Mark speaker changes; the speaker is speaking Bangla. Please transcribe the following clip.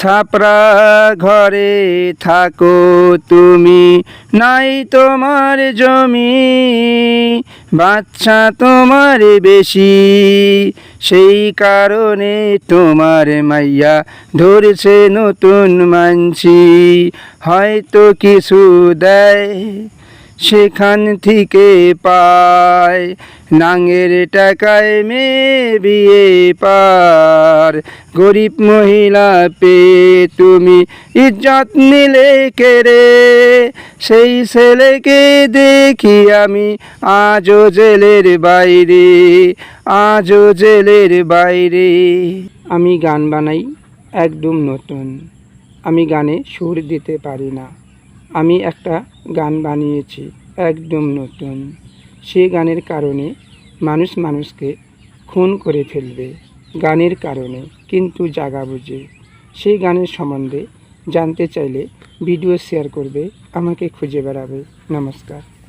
Speaker 1: ছাপরা ঘরে থাকো তুমি। নাই তোমার জমি, বাচ্চা তোমার বেশি। সেই কারণে তোমার মাইয়া ধরছে নতুন মানছি। হয়তো কিছু দেয় সেখান থেকে পায়। নাঙের টাকায় মেয়ে বিয়ে পার। গরিব মহিলা পেয়ে তুমি ইজ্জত নিলে কেড়ে সেই ছেলেকে দেখি আমি আজও জেলের বাইরে, আজও জেলের বাইরে। আমি গান বানাই, একদম নতুন। আমি গানে সুর দিতে পারি না। আমি একটা গান বানিয়েছি, একদম নতুন। সে গানের কারণে মানুষ মানুষকে খুন করে ফেলবে, গানের কারণে, কিন্তু জাগা বুঝে। সেই গানের সম্বন্ধে জানতে চাইলে ভিডিও শেয়ার করবে, আমাকে খুঁজে বেড়াবে। নমস্কার।